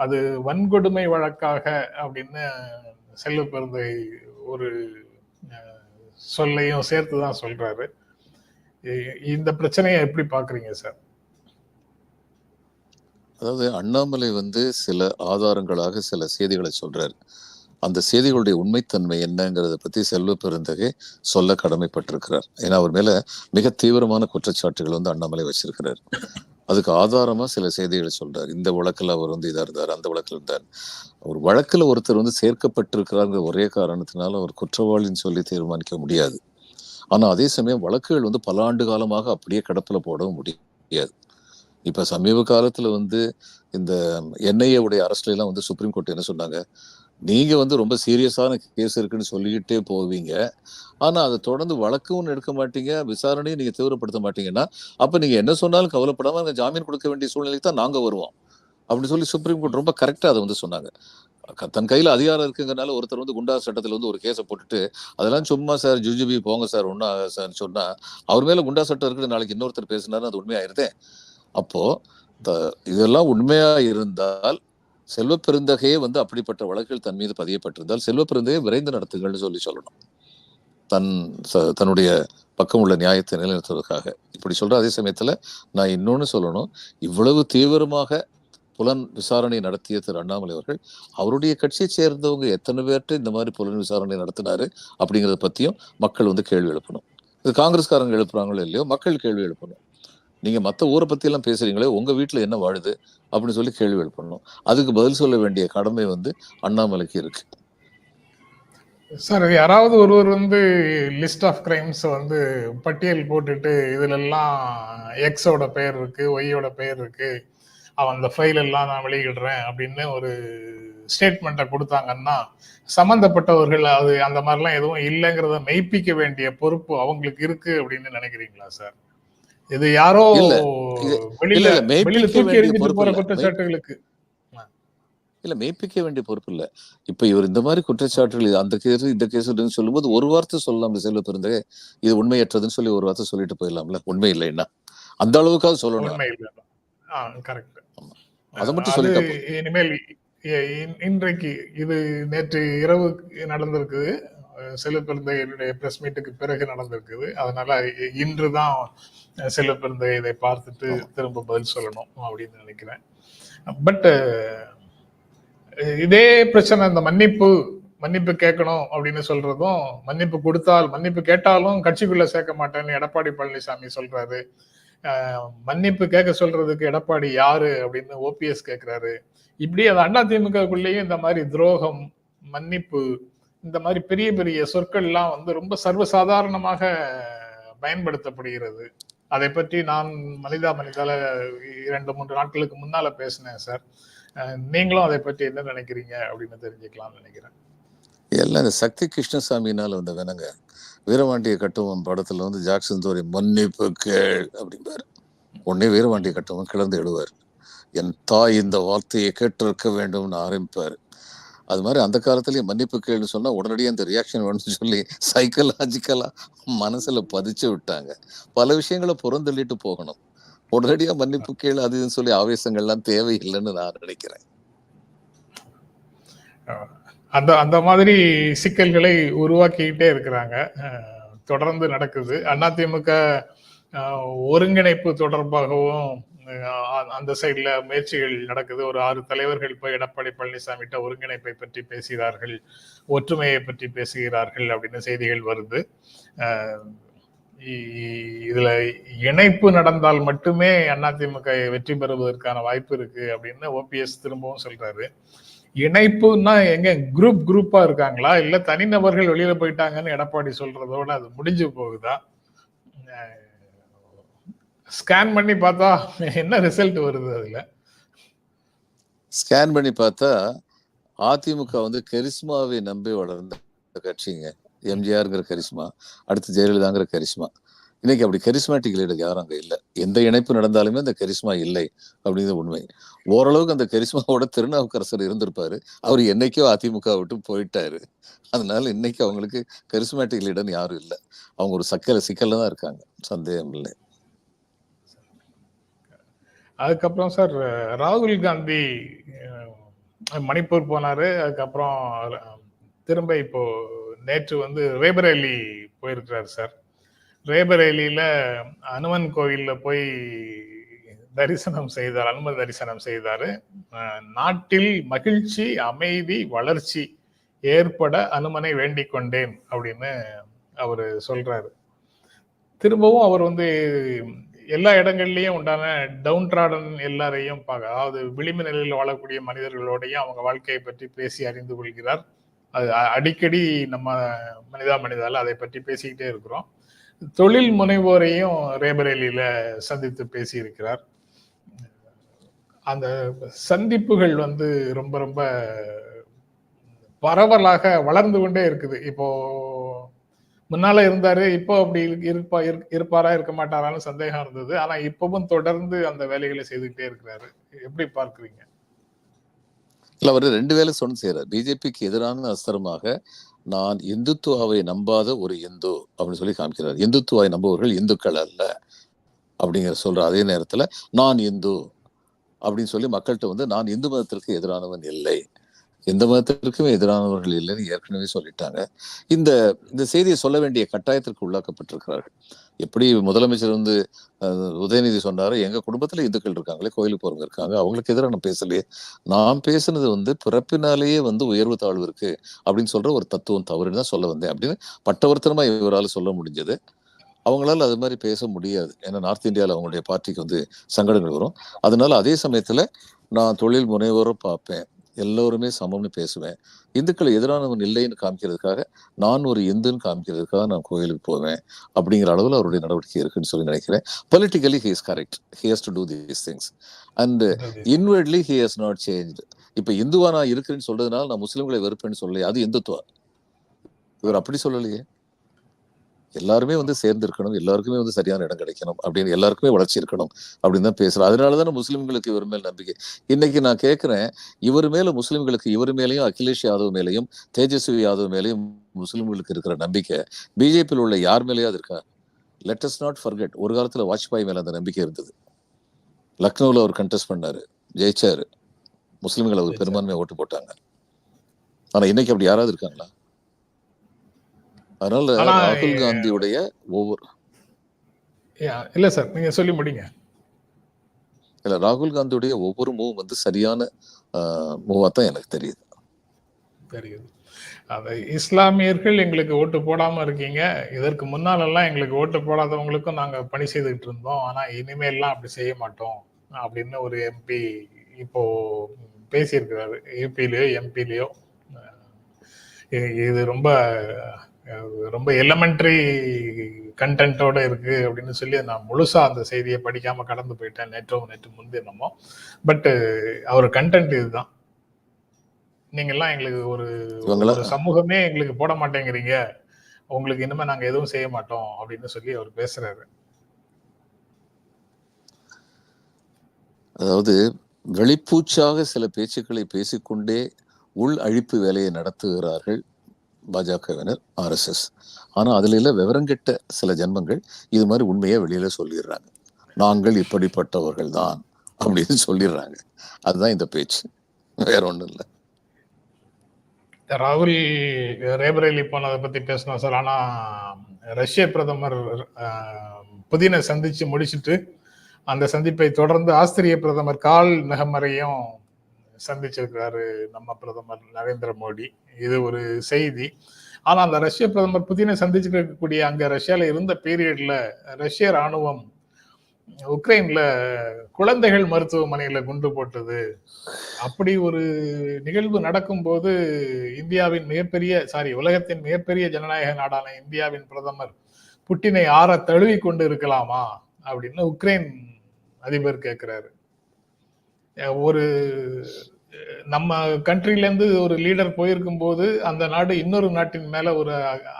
[SPEAKER 2] அது வன்கொடுமை வழக்காக அப்படின்னு செல்வ பெருந்தை ஒரு சொல்லையும் சேர்த்து தான் சொல்றாரு இந்த பிரச்சனையை எப்படி பாக்குறீங்க சார்?
[SPEAKER 3] அதாவது அண்ணாமலை வந்து சில ஆதாரங்களாக சில செய்திகளை சொல்றாரு. அந்த செய்திகளுடைய உண்மைத்தன்மை என்னங்கிறத பத்தி செல்வ பெருந்தகை சொல்ல கடமைப்பட்டிருக்கிறார். ஏன்னா அவர் மேல மிக தீவிரமான குற்றச்சாட்டுகள் வந்து அண்ணாமலை வச்சிருக்கிறார். அதுக்கு ஆதாரமா சில செய்திகளை சொல்றாரு. இந்த வழக்கில் அவர் வந்து இதாக இருந்தார் அந்த வழக்கில் இருந்தார். ஒரு வழக்குல ஒருத்தர் வந்து சேர்க்கப்பட்டிருக்கிறாருங்கிற ஒரே காரணத்தினால அவர் குற்றவாளின்னு சொல்லி தீர்மானிக்க முடியாது. ஆனா அதே சமயம் வழக்குகள் வந்து பல ஆண்டு காலமாக அப்படியே கிடப்பில போடவும் முடியாது. இப்ப சமீப காலத்துல வந்து இந்த என்ஐஏ உடைய அரசுல எல்லாம் வந்து சுப்ரீம் கோர்ட் என்ன சொன்னாங்க? நீங்கள் வந்து ரொம்ப சீரியஸான கேஸ் இருக்குன்னு சொல்லிக்கிட்டே போவீங்க. ஆனால் அதை தொடர்ந்து வழக்கும் எடுக்க மாட்டீங்க விசாரணையும் நீங்கள் தீவிரப்படுத்த மாட்டீங்கன்னா அப்போ நீங்கள் என்ன சொன்னாலும் கவலைப்படாமல் நாங்கள் ஜாமீன் கொடுக்க வேண்டிய சூழ்நிலைக்கு தான் நாங்கள் வருவோம். அப்படின்னு சொல்லி சுப்ரீம் கோர்ட் ரொம்ப கரெக்டாக அதை வந்து சொன்னாங்க. தன் கையில் அதிகாரம் இருக்குங்கிறனால ஒருத்தர் வந்து குண்டா சட்டத்தில் வந்து ஒரு கேஸை போட்டுட்டு அதெல்லாம் சும்மா சார் ஜுஜுபி போங்க சார் ஒன்றா சார் சொன்னால் அவர் மேலே குண்டா சட்டம் இருக்குது நாளைக்கு இன்னொருத்தர் பேசினாரு அது உண்மையாயிருதே அப்போது த- இதெல்லாம் உண்மையாக இருந்தால் செல்வப்பெருந்தகையே வந்து அப்படிப்பட்ட வழக்குகள் தன் மீது பதியப்பட்டிருந்தால் செல்வ விரைந்து நடத்துங்கள்னு சொல்லி சொல்லணும். தன் தன்னுடைய பக்கம் உள்ள நியாயத்தை நிலைநிறுத்துவதற்காக. இப்படி சொல்ற அதே சமயத்துல நான் இன்னொன்னு சொல்லணும். இவ்வளவு தீவிரமாக புலன் விசாரணை நடத்திய திரு அண்ணாமலை அவர்கள் அவருடைய கட்சியை சேர்ந்தவங்க எத்தனை பேர்கிட்ட இந்த மாதிரி புலன் விசாரணை நடத்தினாரு அப்படிங்கிறத பத்தியும் மக்கள் வந்து கேள்வி எழுப்பணும். இது காங்கிரஸ்காரங்க எழுப்புறாங்களோ இல்லையோ மக்கள் கேள்வி எழுப்பணும். நீங்கள் மற்ற ஊரை பற்றியெல்லாம் பேசுகிறீங்களே உங்கள் வீட்டில் என்ன வாழுது அப்படின்னு சொல்லி கேள்வி எழுப்பணும். அதுக்கு பதில் சொல்ல வேண்டிய கடமை வந்து அண்ணாமலைக்கு இருக்கு.
[SPEAKER 2] சார் யாராவது ஒருவர் வந்து லிஸ்ட் ஆஃப் கிரைம்ஸ் வந்து பட்டியல் போட்டுட்டு இதுலெல்லாம் எக்ஸோட பெயர் இருக்கு ஒய்யோட பெயர் இருக்கு. அவன் அந்த ஃபைல் எல்லாம் நான் வெளியிடுறேன் அப்படின்னு ஒரு ஸ்டேட்மெண்ட்டை கொடுத்தாங்கன்னா சம்மந்தப்பட்டவர்கள் அது அந்த மாதிரிலாம் எதுவும் இல்லைங்கிறத மெய்ப்பிக்க வேண்டிய பொறுப்பு அவங்களுக்கு இருக்கு அப்படின்னு நினைக்கிறீங்களா சார்? இது யாரோ வெளியில வெளியில தூக்கி எறிஞ்சிட்டு போற. குற்றச்சாட்டுகளுக்கு.
[SPEAKER 3] இல்ல மெய்ப்பிக்க வேண்டிய பொறுப்பு இல்ல. இப்ப இவர் இந்த மாதிரி குற்றச்சாட்டுகள் அந்த கேஸ் இந்த கேஸ் சொல்லும்போது ஒரு வார்த்தை சொல்லலாம்ல செல்வ பெருந்தகை இது உண்மையற்றதுன்னு சொல்லி ஒரு வார்த்தை சொல்லிட்டு போயிடலாம்ல. உண்மை இல்லைன்னா அந்த அளவுக்காவது சொல்லணும்.
[SPEAKER 2] கரெக்ட்
[SPEAKER 3] அதை மட்டும் சொல்லிட்டா.
[SPEAKER 2] இனிமேல் இன்றைக்கு இது நேற்று இரவு நடந்திருக்குது செல்வப்பெருந்தையனுடைய பிரஸ் மீட்டுக்கு பிறகு நடந்திருக்குது. அதனால இ- இன்றுதான் செல்வப்பெருந்தை இதை பார்த்துட்டு திரும்ப பதில் சொல்லணும் அப்படின்னு நினைக்கிறேன். பட் இதே பிரச்சனை இந்த மன்னிப்பு மன்னிப்பு கேட்கணும் அப்படின்னு சொல்றதும் மன்னிப்பு கொடுத்தால் மன்னிப்பு கேட்டாலும் கட்சிக்குள்ள சேர்க்க மாட்டேன்னு எடப்பாடி பழனிசாமி சொல்றாரு. மன்னிப்பு கேட்க சொல்றதுக்கு எடப்பாடி யாரு அப்படின்னு ஓபிஎஸ் கேக்குறாரு. இப்படி அது அண்ணா திமுகக்குள்ளேயும் இந்த மாதிரி துரோகம் மன்னிப்பு இந்த மாதிரி பெரிய பெரிய சொற்கள்லாம் வந்து ரொம்ப சர்வசாதாரணமாக பயன்படுத்தப்படுகிறது. அதை பற்றி நான் மனிதா மனிதால இரண்டு மூன்று நாட்களுக்கு முன்னால பேசினேன் சார். நீங்களும் அதை பற்றி என்ன நினைக்கிறீங்க அப்படின்னு தெரிஞ்சுக்கலாம்னு நினைக்கிறேன்.
[SPEAKER 3] எல்லாம் இந்த சக்தி கிருஷ்ணசாமினால வந்த வேணங்க. வீரவாண்டிய கட்டுவம் படத்துல வந்து ஜாக்சன் தோரி மன்னிப்பு கேள் அப்படிம்பாரு. உடனே வீரவாண்டிய கட்டுவம் கிளர்ந்து எழுவார். என் தாய் இந்த வார்த்தையை கேட்டிருக்க வேண்டும்னு ஆரம்பிப்பார். அது மாதிரி அந்த காலத்துலேயே மன்னிப்பு கேள்னு சொன்னால் உடனடியாக அந்த ரியாக்ஷன் வேணும்னு சொல்லி சைக்கலாஜிக்கலாக மனசில் பதிச்சு விட்டாங்க. பல விஷயங்களை புறந்தள்ளிட்டு போகணும். உடனடியாக மன்னிப்பு கேள் அது இதுன்னு சொல்லி ஆவேசங்கள்லாம் தேவையில்லைன்னு நான் நினைக்கிறேன்.
[SPEAKER 2] அந்த அந்த மாதிரி சிக்கல்களை உருவாக்கிக்கிட்டே இருக்கிறாங்க. தொடர்ந்து நடக்குது. அதிமுக ஒருங்கிணைப்பு தொடர்பாகவும் அந்த சைடில் முயற்சிகள் நடக்குது. ஒரு ஆறு தலைவர்கள் போய் எடப்பாடி பழனிசாமிகிட்ட ஒருங்கிணைப்பை பற்றி பேசுகிறார்கள். ஒற்றுமையை பற்றி பேசுகிறார்கள் அப்படின்னு செய்திகள் வருது. இதில் இதுல இணைப்பு நடந்தால் மட்டுமே அதிமுக வெற்றி பெறுவதற்கான வாய்ப்பு இருக்கு அப்படின்னு ஓபிஎஸ் திரும்பவும் சொல்றாரு. இணைப்புன்னா எங்க? குரூப் குரூப்பா இருக்காங்களா? இல்ல தனிநபர்கள் வெளியில போயிட்டாங்கன்னு எடப்பாடி சொல்றதோட அது முடிஞ்சு போகுதா? ஸ்கேன் பண்ணி பார்த்தா என்ன ரிசல்ட் வருது அதுல?
[SPEAKER 3] ஸ்கேன் பண்ணி பார்த்தா அதிமுக வந்து கரிஸ்மாவை நம்பி வளர்ந்த கட்சிங்க. எம்ஜிஆர்ங்கிற கரிஸ்மா அடுத்து ஜெயலலிதாங்கிற கரிஸ்மா இன்னைக்கு அப்படி கரிஸ்மாட்டிக் லீடர் யாரும் அங்கே இல்லை. எந்த இணைப்பு நடந்தாலுமே அந்த கரிஸ்மா இல்லை அப்படிங்கிறது உண்மை. ஓரளவுக்கு அந்த கரிஸ்மாவோட திருநாவுக்கரசர் இருந்திருப்பாரு. அவர் என்னைக்கோ அதிமுக விட்டு போயிட்டாரு. அதனால இன்னைக்கு அவங்களுக்கு கரிஸ்மாட்டிக் லீடர்னு யாரும் இல்லை. அவங்க ஒரு சக்கல சிக்கல்ல தான் இருக்காங்க. சந்தேகம் இல்லை.
[SPEAKER 2] அதுக்கப்புறம் சார் ராகுல் காந்தி மணிப்பூர் போனார். அதுக்கப்புறம் திரும்ப இப்போ நேற்று வந்து ரேபரேலி போயிருக்கிறார் சார் ரேபரேலியில் அனுமன் கோயிலில் போய் தரிசனம் செய்தார் அனுமன் தரிசனம் செய்தார். நாட்டில் மகிழ்ச்சி அமைதி வளர்ச்சி ஏற்பட அனுமனை வேண்டிக் கொண்டேன் அப்படின்னு அவர் சொல்றாரு. திரும்பவும் அவர் வந்து எல்லா இடங்கள்லயும் உண்டான டவுன் ட்ராடன் எல்லாரையும் பார்க்க அதாவது விளிம்பு நிலையில் வாழக்கூடிய மனிதர்களோடையும் அவங்க வாழ்க்கையை பற்றி பேசி அறிந்து கொள்கிறார். அது அடிக்கடி நம்ம மனிதா மனிதால அதை பற்றி பேசிக்கிட்டே இருக்கிறோம். தொழில் முனைவோரையும் ரேபரேலியில சந்தித்து பேசி இருக்கிறார் அந்த சந்திப்புகள் வந்து ரொம்ப ரொம்ப பரவலாக வளர்ந்து கொண்டே இருக்குது. இப்போ முன்னால இருந்தாரு இப்போ அப்படி இருப்பா இரு- இருப்பாரா இருக்க மாட்டாரான்னு சந்தேகம் இருந்தது. ஆனா இப்பவும் தொடர்ந்து அந்த வேலைகளை செய்துகிட்டே இருக்கிறாரு. எப்படி பார்க்கறீங்க?
[SPEAKER 3] இல்ல அவர் ரெண்டு வேலை சொன்ன செய்யறார் பிஜேபிக்கு எதிரான அஸ்திரமாக நான் இந்துத்துவாவை நம்பாத ஒரு இந்து அப்படின்னு சொல்லி காமிக்கிறார். இந்துத்துவாவை நம்புவர்கள் இந்துக்கள் அல்ல அப்படிங்கிற சொல்ற அதே நேரத்துல நான் இந்து அப்படின்னு சொல்லி மக்கள்கிட்ட வந்து நான் இந்து மதத்திற்கு எதிரானவன் இல்லை. எந்த மதத்திற்குமே எதிரானவர்கள் இல்லைன்னு ஏற்கனவே சொல்லிட்டாங்க. இந்த இந்த செய்தியை சொல்ல வேண்டிய கட்டாயத்திற்கு உள்ளாக்கப்பட்டிருக்கிறார்கள். எப்படி முதலமைச்சர் வந்து உதயநிதி சொன்னாரு எங்க குடும்பத்துல இந்துக்கள் இருக்காங்களே கோயிலுக்கு போறவங்க இருக்காங்க அவங்களுக்கு எதிராக நான் பேசலையே. நான் பேசுனது வந்து பிறப்பினாலேயே வந்து உயர்வு தாழ்வு இருக்கு அப்படின்னு சொல்ற ஒரு தத்துவம் தவறுன்னு தான் சொல்ல வந்தேன். அப்படின்னு பட்டவர்த்தனமா இவரால் சொல்ல முடிஞ்சது. அவங்களால அது மாதிரி பேச முடியாது. ஏன்னா நார்த் இந்தியாவில் அவங்களுடைய பார்ட்டிக்கு வந்து சங்கடங்கள் வரும். அதனால அதே சமயத்துல நான் தொழில் முனைவோரை பார்ப்பேன். எல்லோருமே சமம்னு பேசுவேன். இந்துக்கள் எதிரானவன் இல்லைன்னு காமிக்கிறதுக்காக நான் ஒரு இந்துன்னு காமிக்கிறதுக்காக நான் கோயிலுக்கு போவேன் அப்படிங்கிற அளவில் அவருடைய நடவடிக்கை இருக்குன்னு சொல்லி நினைக்கிறேன். Politically he is correct he has to do these things and inwardly he has not change இப்ப இந்துவா நான் இருக்கிறேன்னு சொல்றதுனால நான் முஸ்லிம்களை வெறுப்பேன்னு சொல்லலையே அது இந்துத்துவா இவர் அப்படி சொல்லலையே. எல்லாருமே வந்து சேர்ந்து இருக்கணும் எல்லாருக்குமே வந்து சரியான இடம் கிடைக்கணும் அப்படின்னு எல்லாருக்குமே வளர்ச்சி இருக்கணும் அப்படின்னு தான் பேசுறோம். அதனால தானே முஸ்லிம்களுக்கு இவர் மேல் நம்பிக்கை. இன்னைக்கு நான் கேட்கிறேன் இவர் மேல முஸ்லிம்களுக்கு இவர் மேலேயும் அகிலேஷ் யாதவ் மேலேயும் தேஜஸ்வி யாதவ் மேலேயும் முஸ்லிம்களுக்கு இருக்கிற நம்பிக்கை பிஜேபியில் உள்ள யார் மேலேயாவது இருக்கா? லெட் அஸ் நாட் ஃபர்கெட் ஒரு காலத்துல வாஜ்பாய் மேல அந்த நம்பிக்கை இருந்தது. லக்னோவில் அவர் கண்டெஸ்ட் பண்ணாரு ஜெயிச்சாரு. முஸ்லிம்கள் அவர்
[SPEAKER 2] ஜெயிச்சாரு.
[SPEAKER 3] பெரும்பான்மை ஓட்டு போட்டாங்க. ஆனா இன்னைக்கு அப்படி யாராவது இருக்காங்களா? அதனால ராகுல் காந்தியுடைய ஒவ்வொரு
[SPEAKER 2] இல்ல சார் நீங்க சொல்லி முடிங்க.
[SPEAKER 3] இல்ல ராகுல் காந்தியுடைய ஒவ்வொரு மூவ் வந்து சரியான மூவா தான் எனக்கு தெரியுது.
[SPEAKER 2] தெரியுது. அது இஸ்லாமியர்கள் எங்களுக்கு ஓட்டு போடாம இருக்கீங்க. இதற்கு முன்னால எல்லாம் எங்களுக்கு ஓட்டு போடாதவங்களுக்கும் நாங்க பணி செய்துட்டு இருந்தோம். ஆனா இனிமேல்லாம் அப்படி செய்ய மாட்டோம் அப்படின்னு ஒரு எம்பி இப்போ பேசியிருக்கிறாரு. யூபிலேயோ எம்பிலேயோ இது ரொம்ப ரொம்ப எலமெண்ட்ரி கண்டென்ட்டோட இருக்கு அப்படின்னு சொல்லி நான் முழுசா அந்த செய்தியை படிக்காம கடந்து போயிட்டேன். நேற்றோ நேற்று முன்தினமோ பட் அவர் கண்டென்ட் இதுதான். நீங்க எல்லாம் எங்களுக்கு ஒரு சமூகமே எங்களுக்கு போட மாட்டேங்கிறீங்க. உங்களுக்கு இனிமே நாங்க எதுவும் செய்ய மாட்டோம் அப்படின்னு சொல்லி அவர் பேசுறாரு.
[SPEAKER 3] அதாவது வெளிப்பூச்சாக சில பேச்சுக்களை பேசிக்கொண்டே உள் அழிப்பு வேலையை நடத்துகிறார்கள். பாஜகவினர் ஆர்எஸ்எஸ் ஆனா அதுல இல்ல விவரங்கெட்ட சில ஜென்மங்கள் இது மாதிரி உண்மையை வெளியில சொல்லிடுறாங்க. நாங்கள் இப்படிப்பட்டவர்கள் தான் அப்படின்னு சொல்லிடுறாங்க. அதுதான் இந்த பேச்சு. வேற ஒண்ணும் இல்லை.
[SPEAKER 2] ராகுல் ரேபரேலி போனதை பத்தி பேசணும் சார். ஆனா ரஷ்ய பிரதமர் புதினை சந்திச்சு முடிச்சிட்டு அந்த சந்திப்பை தொடர்ந்து ஆஸ்திரிய பிரதமர் கால் நெகமரையும் சந்திச்சிருக்கிறாரு நம்ம பிரதமர் நரேந்திர மோடி. இது ஒரு செய்தி. ஆனா அந்த ரஷ்ய பிரதமர் புதினை சந்திச்சிருக்கக்கூடிய அங்க ரஷ்யால இருந்த பீரியட்ல ரஷ்ய ராணுவம் உக்ரைன்ல குழந்தைகள் மருத்துவமனையில குண்டு போட்டது. அப்படி ஒரு நிகழ்வு நடக்கும்போது இந்தியாவின் மிகப்பெரிய சாரி உலகத்தின் மிகப்பெரிய ஜனநாயக நாடான இந்தியாவின் பிரதமர் புட்டினை ஆற தழுவி கொண்டு இருக்கலாமா அப்படின்னு உக்ரைன் அதிபர் கேட்கிறாரு ஒரு நம்ம கண்ட்ரிலேருந்து ஒரு லீடர் போயிருக்கும் போது அந்த நாடு இன்னொரு நாட்டின் மேல ஒரு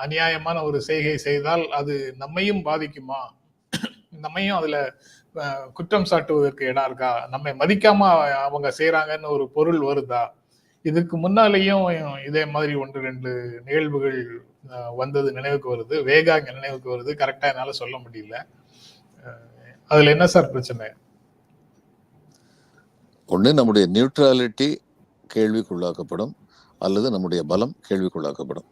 [SPEAKER 2] அநியாயமான ஒரு செய்கை செய்தால் அது நம்மையும் பாதிக்குமா? நம்மையும் அதுல குற்றம் சாட்டுவதற்கு இடம் இருக்கா? நம்மை மதிக்காம அவங்க செய்யறாங்கன்னு ஒரு பொருள் வருதா? இதுக்கு முன்னாலேயும் இதே மாதிரி ஒன்று ரெண்டு நிகழ்வுகள் வந்தது நினைவுக்கு வருது. வேகா இங்கே நினைவுக்கு வருது. கரெக்டா என்னால சொல்ல முடியல. அதில் அதுல என்ன சார் பிரச்சனை?
[SPEAKER 3] ஒன்று நம்முடைய நியூட்ரலிட்டி கேள்விக்குள்ளாக்கப்படும் அல்லது நம்முடைய பலம் கேள்விக்குள்ளாக்கப்படும்.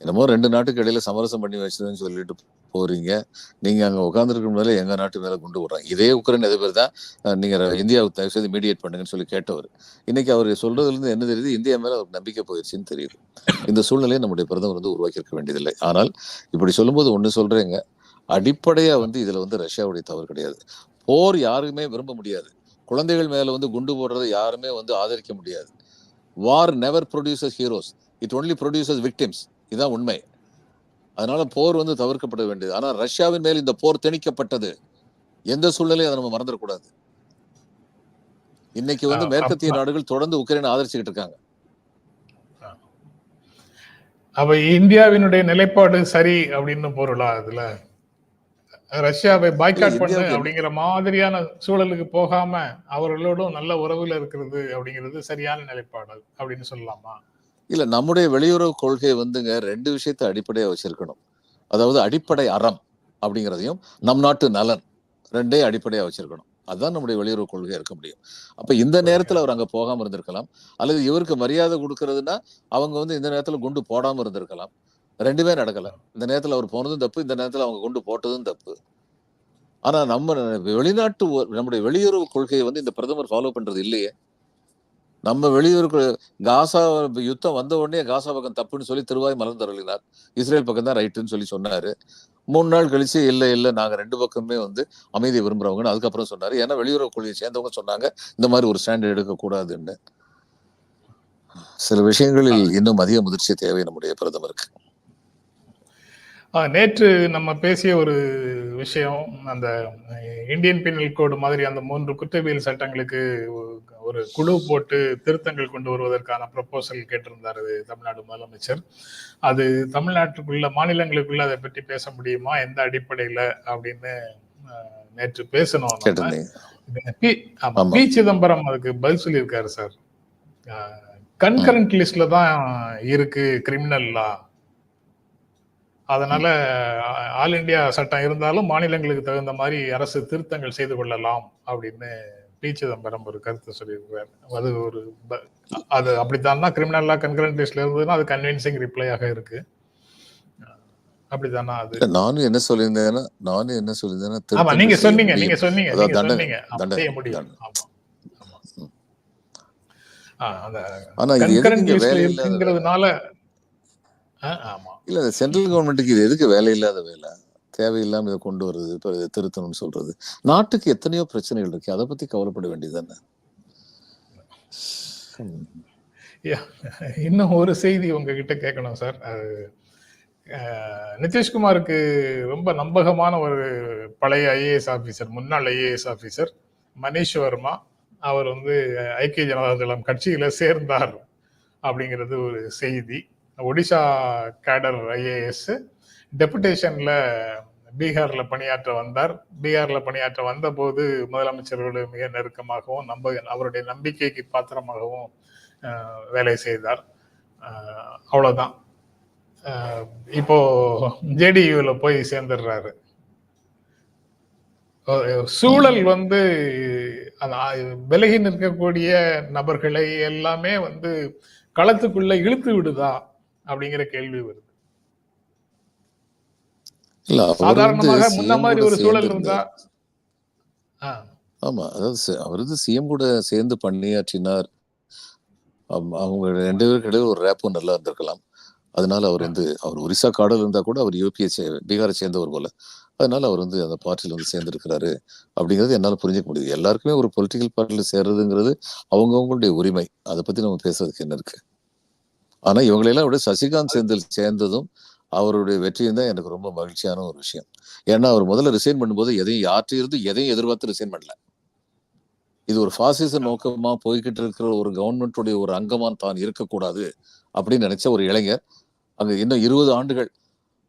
[SPEAKER 3] என்னமோ ரெண்டு நாட்டுக்கு இடையில சமரசம் பண்ணி வச்சதுன்னு சொல்லிட்டு போறீங்க. நீங்க அங்க உட்காந்துருக்க மேல எங்க நாட்டு மேல கொண்டு வர்றாங்க இதே உக்ரைன் அதிபர் தான் நீங்க இந்தியாவுக்கு தயவு செய்து மீடியேட் பண்ணுங்கன்னு சொல்லி கேட்டவர். இன்னைக்கு அவர் சொல்றதுல இருந்து என்ன தெரியுது? இந்தியா மேல அவருக்கு நம்பிக்கை போயிடுச்சுன்னு தெரியுது. இந்த சூழ்நிலையை நம்முடைய பிரதமர் வந்து உருவாக்கி இருக்க வேண்டியதில்லை. ஆனால் இப்படி சொல்லும்போது ஒன்று சொல்றேங்க. அடிப்படையா வந்து இதுல வந்து ரஷ்யாவுடைய தவறு கிடையாது. போர் யாருமே விரும்ப முடியாது. குழந்தைகள் மேல வந்து குண்டு போடுறதை யாருமே வந்து ஆதரிக்க முடியாது. War never produces heroes it only produces victims இதுதான் உண்மை. அதனால போர் வந்து தவிர்க்கப்பட வேண்டியது. ஆனா ரஷ்யாவின் மேல் இந்த போர் திணிக்கப்பட்டது. எந்த சூழ்நிலையும் அதை நம்ம மறந்துடக்கூடாது. இன்னைக்கு வந்து மேற்கத்திய நாடுகள் தொடர்ந்து உக்ரைனை ஆதரிச்சுக்கிட்டு இருக்காங்க.
[SPEAKER 2] அப்ப இந்தியாவினுடைய நிலைப்பாடு சரி அப்படின்னு பொருளா இதுல ரஷ்யாவை பாய்காட் பண்ணு அப்படிங்கிற மாதிரியான சூழலுக்கு போகாம அவர்களோடும் நல்ல உறவுல இருக்கிறது அப்படிங்கிறது சரியான நிலைப்பாடு அப்படின்னு சொல்லலாமா?
[SPEAKER 3] இல்ல நம்முடைய வெளியுறவு கொள்கை வந்துங்க ரெண்டு விஷயத்தை அடிப்படையா வச்சிருக்கணும். அதாவது அடிப்படை அறம் அப்படிங்கிறதையும் நம் நாட்டு நலன் ரெண்டே அடிப்படையா வச்சிருக்கணும். அதான் நம்முடைய வெளியுறவு கொள்கையா இருக்க முடியும். அப்ப இந்த நேரத்துல அவர் அங்க போகாம இருந்திருக்கலாம். அல்லது இவருக்கு மரியாதை கொடுக்கறதுன்னா அவங்க வந்து இந்த நேரத்துல குண்டு போடாம இருந்திருக்கலாம். ரெண்டுமே நடக்கல. இந்த நேரத்துல அவர் போனதும் தப்பு இந்த நேரத்துல அவங்க குண்டு போட்டதும் தப்பு. ஆனா நம்ம வெளிநாட்டு நம்முடைய வெளியுறவு கொள்கையை வந்து இந்த பிரதமர் ஃபாலோ பண்றது இல்லையே. நம்ம வெளியுறவு காசா யுத்தம் வந்த உடனே காசா பக்கம் தப்புன்னு சொல்லி திருவாய் மலர்ந்தருளினார் இஸ்ரேல் பக்கம் தான் ரைட்டுன்னு சொல்லி சொன்னாரு. மூணு நாள் கழிச்சு இல்ல இல்ல நாங்க ரெண்டு பக்கமே வந்து அமைதியை விரும்புறவங்கன்னு அதுக்கப்புறம் சொன்னாரு. ஏன்னா வெளியுறவு கொள்கையை சேர்ந்தவங்க சொன்னாங்க இந்த மாதிரி ஒரு ஸ்டாண்ட் எடுக்க கூடாதுன்னு சில விஷயங்களில் இன்னும் அதிக முதிர்ச்சி தேவை நம்முடைய பிரதமருக்கு.
[SPEAKER 2] நேற்று நம்ம பேசிய ஒரு விஷயம் அந்த இந்தியன் பீனல் கோடு மாதிரி அந்த மூன்று குற்றவியல் சட்டங்களுக்கு ஒரு குழு போட்டு திருத்தங்கள் கொண்டு வருவதற்கான ப்ரப்போசல் கேட்டிருந்தார் தமிழ்நாடு முதலமைச்சர். அது தமிழ்நாட்டுக்குள்ள மாநிலங்களுக்குள்ள அதை பற்றி பேச முடியுமா? எந்த அடிப்படையில? அப்படின்னு நேற்று பேசணும் பி. பி சிதம்பரம் அதுக்கு பதில் சொல்லியிருக்காரு சார். கன்கரண்ட் லிஸ்ட்ல தான் இருக்கு கிரிமினல் லா அதனால ஆல் இந்தியா சட்டம் இருந்தாலும் மாநிலங்களுக்கு தகுந்த மாதிரி அரசு திருத்தங்கள் செய்து கொள்ளலாம் அப்படின்னு பி சிதம்பரம் ஒரு கருத்து சொல்லியிருக்காரு. அது ஒரு அது அப்படித்தான் தான் கிரிமினல் லா கன்கரண்ட் லிஸ்ட்ல இருந்ததுன்னா அது கன்வின்சிங் ரிப்ளையாக இருக்கு. அப்படித்தானா அது?
[SPEAKER 3] நானும் என்ன சொல்லியிருந்தேன்னா நானும் என்ன சொல்லியிருந்தேன்னா
[SPEAKER 2] ஆமா நீங்க சொன்னீங்க. நீங்க சொன்னீங்க சொன்னீங்க. செய்ய முடியும்.
[SPEAKER 3] ஆனா இது எதுக்கு
[SPEAKER 2] கன்கரண்ட்
[SPEAKER 3] இங்க
[SPEAKER 2] லிஸ்ட்ல
[SPEAKER 3] வேலை இல்லாத வேலை?
[SPEAKER 2] இருக்குங்கிறதுனால ஆ,
[SPEAKER 3] இல்ல சென்ட்ரல் கவர்மெண்ட்டுக்கு இது எதுக்கு வேலை இல்லாத வேலை? தேவையில்லாம இதை கொண்டு வருது இப்ப இதை திருத்தணும்னு சொல்றது. நாட்டுக்கு எத்தனையோ பிரச்சனைகள் இருக்கு. அதை பத்தி கவலைப்பட வேண்டியதுதானே
[SPEAKER 2] யா, இன்னும் ஒரு செய்தி உங்ககிட்ட கேட்கணும் சார். அது நிதிஷ்குமாருக்கு ரொம்ப நம்பகமான ஒரு பழைய ஐஏஎஸ் ஆபீசர் முன்னாள் ஐஏஎஸ் ஆபீசர் மனிஷ் வர்மா. அவர் வந்து ஐக்கிய ஜனதா தளம் கட்சியில சேர்ந்தார் அப்படிங்கிறது ஒரு செய்தி. ஒடிசா கேடர் ஐஏஎஸ் டெபுடேஷன்ல பீகார்ல பணியாற்ற வந்தார். பீகார்ல பணியாற்ற வந்தபோது முதலமைச்சரோடு மிக நெருக்கமாகவும் நம்ப அவருடைய நம்பிக்கைக்கு பாத்திரமாகவும் வேலை செய்தார். அவ்வளோதான் அவ்வளவுதான். இப்போ ஜேடியூல போய் சேர்ந்துடுறாரு. சூழல் வந்து விலகி நிற்கக்கூடிய நபர்களை எல்லாமே வந்து களத்துக்குள்ள இழுத்து விடுதா? அப்படிங்கிற கேள்வி வருது.
[SPEAKER 3] அவர் வந்து
[SPEAKER 2] சாதாரணமாக முன்ன
[SPEAKER 3] சிஎம்
[SPEAKER 2] மாதிரி
[SPEAKER 3] கூட
[SPEAKER 2] ஒரு சூழல்
[SPEAKER 3] சேர்ந்து
[SPEAKER 2] இருந்தா
[SPEAKER 3] இருந்தார்
[SPEAKER 2] ஆ,
[SPEAKER 3] ஆமா அதாவது சி- அவர் வந்து சிஎம் கூட சேர்ந்து பணியாற்றினார் அவ- அவங்க ரெண்டு பேருக்கு இடையே ஒரு ரேப்பும் நல்லா இருந்திருக்கலாம். அதனால அவர் வந்து அவர் ஒரிசா காடல் இருந்தா கூட அவர் யூபியை பீகாரை சேர்ந்தவர் போல. அதனால அவர் வந்து அந்த பார்ட்டியில் வந்து சேர்ந்திருக்கிறாரு அப்படிங்கிறது என்னால புரிஞ்சுக்க முடியுது. எல்லாருக்குமே ஒரு பொலிட்டிக்கல் பார்ட்டியில் சேர்றதுங்கிறது அவங்கவுங்களுடைய உரிமை. அதை பத்தி நம்ம பேசுறதுக்கு என்ன இருக்கு? ஆனால் இவங்களெல்லாம் விட சசிகாந்த் செந்தில் சேர்ந்ததும் அவருடைய வெற்றியும் தான் எனக்கு ரொம்ப மகிழ்ச்சியான ஒரு விஷயம். ஏன்னா அவர் முதல்ல ரிசைன் பண்ணும்போது எதையும் யாற்றிருந்து எதையும் எதிர்பார்த்து ரிசைன் பண்ணல. இது ஒரு ஃபாசிச நோக்கமா போய்கிட்டு இருக்கிற ஒரு கவர்மெண்ட்டுடைய ஒரு அங்கமாக தான் இருக்கக்கூடாது அப்படின்னு நினைச்ச ஒரு இளைஞர் அங்கே இன்னும் இருபது ஆண்டுகள்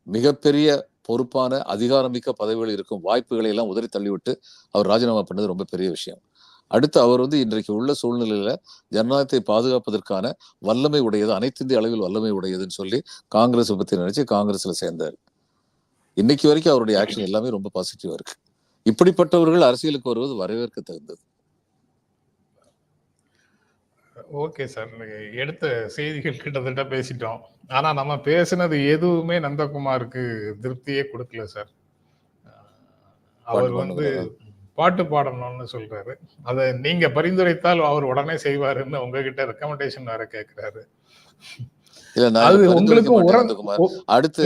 [SPEAKER 3] மிகப்பெரிய பொறுப்பான அதிகாரமிக்க பதவிகள் இருக்கும் வாய்ப்புகளை எல்லாம் உதறி தள்ளிவிட்டு அவர் ராஜினாமா பண்ணது ரொம்ப பெரிய விஷயம். அடுத்து அவர் வந்து இன்றைக்கு உள்ள சூழ்நிலையில ஜனநாயகத்தை பாதுகாப்பதற்கான வல்லமை உடையது அனைத்து இந்திய அளவில் வல்லமை உடையதுன்னு சொல்லி காங்கிரஸ் பத்தி நினைச்சு காங்கிரஸ்ல சேர்ந்தார். இன்னைக்கு வரைக்கும் அவருடைய ஆக்ஷன் எல்லாமே ரொம்ப பாசிட்டிவா இருக்கு. இப்படிப்பட்டவர்கள் அரசியலுக்கு வருவது வரவேற்க தகுந்தது.
[SPEAKER 2] ஓகே சார் எடுத்த செய்திகள் கிட்டத்தட்ட பேசிட்டோம். ஆனா நம்ம பேசுனது எதுவுமே நந்தகுமாருக்கு திருப்தியே கொடுக்கல சார். அவர் வந்து. பாட்டு பாடணும்னு சொல்றாரு. அதை நீங்க பரிந்துரைத்தால் அவர் உடனே செய்வாருன்னு உங்ககிட்ட ரெக்கமெண்டேஷன் வேற
[SPEAKER 3] நான்
[SPEAKER 2] அது உங்களுக்கும்
[SPEAKER 3] அடுத்து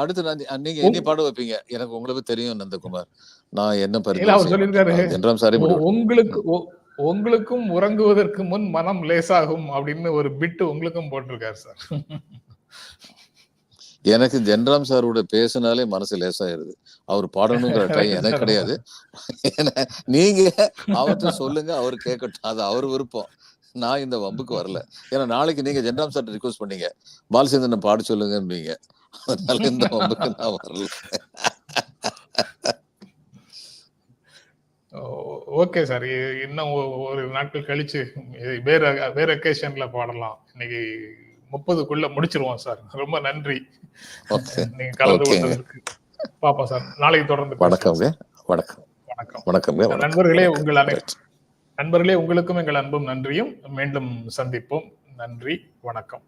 [SPEAKER 3] அடுத்து நீங்க என்னை பாட வைப்பீங்க? எனக்கு உங்களுக்கு தெரியும் நந்தகுமார். நான் என்ன பரிந்துரை
[SPEAKER 2] உங்களுக்கு உங்களுக்கும் உறங்குவதற்கு முன் மனம் லேசாகும் அப்படின்னு ஒரு பிட்டு உங்களுக்கும் போட்டிருக்காரு சார்.
[SPEAKER 3] எனக்கு ஜென்ராம் சாரோட பேசினாலே மனசு லேசாயிருது. அவர் பாடணுங்கிற டைம் எனக்கு கிடையாது. நீங்க அவர்கிட்ட சொல்லுங்க அவர் கேட்கட்டும். அது அவர் விருப்பம். நான் இந்த வம்புக்கு வரல. ஏன்னா நாளைக்கு நீங்க ஜென்ராம் சார் ரிக்வஸ்ட் பண்ணீங்க. பாலச்சந்திரன் பாட சொல்லுங்கன்னீங்க அதனால இந்த வம்புக்கு நான் வரல.
[SPEAKER 2] Okay sir. இன்னும் ஒரு நாட்கள் கழிச்சு வேற வேற அக்கேஷன்ல பாடலாம். இன்னைக்கு முப்பதுக்குள்ள முடிச்சிருவோம் சார். ரொம்ப நன்றி. நீங்க கலந்து. கொண்டதற்கு. பாப்பா சார். நாளைக்கு தொடர்ந்து
[SPEAKER 3] வணக்கம்.
[SPEAKER 2] வணக்கம்.
[SPEAKER 3] வணக்கங்க வணக்கம்.
[SPEAKER 2] நண்பர்களே உங்கள் அனை. நண்பர்களே உங்களுக்கும் எங்கள் அன்பும் நன்றியும். மீண்டும் சந்திப்போம். நன்றி. வணக்கம்.